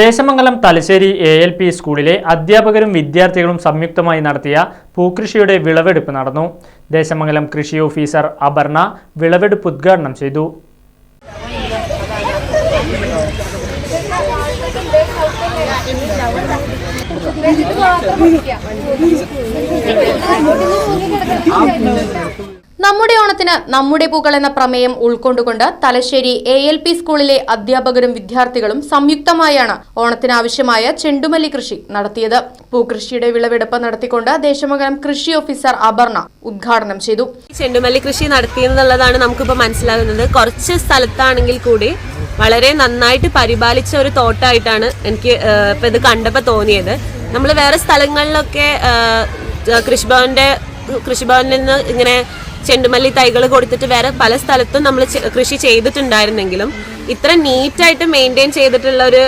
Desamangalam Thalassery A L P സ്കൂളിലെ അധ്യാപകരും വിദ്യാർത്ഥികളും സംയുക്തമായി നടത്തിയ പൂക്കൃഷിയുടെ വിളവെടുപ്പ് നടന്നു. ദേശമംഗലം കൃഷി ഓഫീസർ അപർണ വിളവെടുപ്പ് ഉദ്ഘാടനം ചെയ്തു. നമ്മുടെ ഓണത്തിന് നമ്മുടെ പൂക്കൾ എന്ന പ്രമേയം ഉൾക്കൊണ്ടുകൊണ്ട് തലശ്ശേരി എ എൽ പി സ്കൂളിലെ അധ്യാപകരും വിദ്യാർത്ഥികളും സംയുക്തമായാണ് ഓണത്തിനാവശ്യമായ ചെണ്ടുമല്ലി കൃഷി നടത്തിയത്. പൂക്കൃഷിയുടെ വിളവെടുപ്പ് നടത്തിക്കൊണ്ട് ദേശമംഗലം കൃഷി ഓഫീസർ അപർണ ഉദ്ഘാടനം ചെയ്തു. ചെണ്ടുമല്ലി കൃഷി നടത്തിയെന്നുള്ളതാണ് നമുക്കിപ്പോൾ മനസ്സിലാകുന്നത്. കുറച്ച് സ്ഥലത്താണെങ്കിൽ കൂടി വളരെ നന്നായിട്ട് പരിപാലിച്ച ഒരു തോട്ടായിട്ടാണ് എനിക്ക് ഇപ്പൊ ഇത് കണ്ടപ്പോൾ തോന്നിയത്. നമ്മൾ വേറെ സ്ഥലങ്ങളിലൊക്കെ കൃഷിഭവന്റെ കൃഷിഭവനിൽ നിന്ന് ഇങ്ങനെ ചെണ്ടുമല്ലി തൈകൾ കൊടുത്തിട്ട് വേറെ പല സ്ഥലത്തും നമ്മൾ കൃഷി ചെയ്തിട്ടുണ്ടായിരുന്നെങ്കിലും ഇത്ര നീറ്റായിട്ട് മെയിന്റെയിൻ ചെയ്തിട്ടുള്ള ഒരു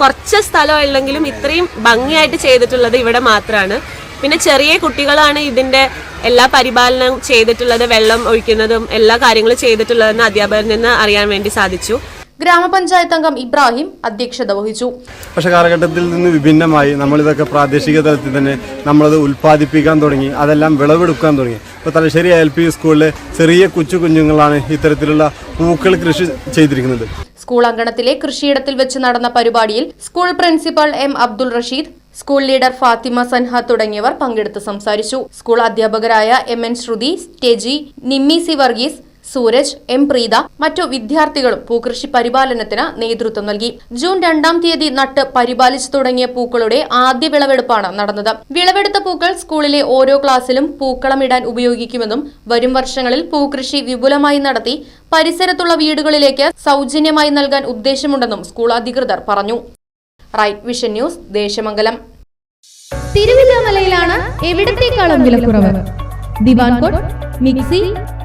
കുറച്ച് സ്ഥലം ഇല്ലെങ്കിലും ഇത്രയും ഭംഗിയായിട്ട് ചെയ്തിട്ടുള്ളത് ഇവിടെ മാത്രമാണ് പിന്നെ ചെറിയ കുട്ടികളാണ് ഇതിന്റെ എല്ലാ പരിപാലനം ചെയ്തിട്ടുള്ളത് വെള്ളം ഒഴിക്കുന്നതും എല്ലാ കാര്യങ്ങളും ചെയ്തിട്ടുള്ളതെന്ന് അധ്യാപകരിൽ നിന്ന് അറിയാൻ വേണ്ടി സാധിച്ചു. ഗ്രാമപഞ്ചായത്ത് അംഗം ഇബ്രാഹിം അധ്യക്ഷത വഹിച്ചു. പക്ഷേ കാലഘട്ടത്തിൽ നിന്ന് വിഭിന്നമായി നമ്മളിതൊക്കെ പ്രാദേശിക തലത്തിൽ തന്നെ നമ്മളത് ഉൽപ്പാദിപ്പിക്കാൻ തുടങ്ങി അതെല്ലാം വിളവെടുക്കാൻ തുടങ്ങി. ഇപ്പോൾ തലശ്ശേരി എൽ പി സ്കൂളിലെ ചെറിയ കൊച്ചു കുഞ്ഞുങ്ങളാണ് ഇത്തരത്തിലുള്ള പൂക്കൾ കൃഷി ചെയ്തിരിക്കുന്നത്. സ്കൂൾ അങ്കണത്തിലെ കൃഷിയിടത്തിൽ വെച്ച് നടന്ന പരിപാടിയിൽ school principal M Abdul Rasheed school leader Fathima Sanha തുടങ്ങിയവർ പങ്കെടുത്ത് സംസാരിച്ചു. സ്കൂൾ അധ്യാപകരായ M N Sruthi Teji Nimmi C Varghese Sooraj M Preetha മറ്റു വിദ്യാർത്ഥികളും പൂക്കൃഷി പരിപാലനത്തിന് നേതൃത്വം നൽകി. ജൂൺ രണ്ടാം തീയതി നട്ട് പരിപാലിച്ചു തുടങ്ങിയ പൂക്കളുടെ ആദ്യ വിളവെടുപ്പാണ് നടന്നത്. വിളവെടുത്ത പൂക്കൾ സ്കൂളിലെ ഓരോ ക്ലാസ്സിലും പൂക്കളമിടാൻ ഉപയോഗിക്കുമെന്നും വരും വർഷങ്ങളിൽ പൂക്കൃഷി വിപുലമായി നടത്തി പരിസരത്തുള്ള വീടുകളിലേക്ക് സൗജന്യമായി നൽകാൻ ഉദ്ദേശമുണ്ടെന്നും സ്കൂൾ അധികൃതർ പറഞ്ഞു. Right vision news Desamangalam. തിരുവില്ലാമലയിലാണ് എവിടത്തേക്കാളും വിലക്കുറവ് diwan cot mixie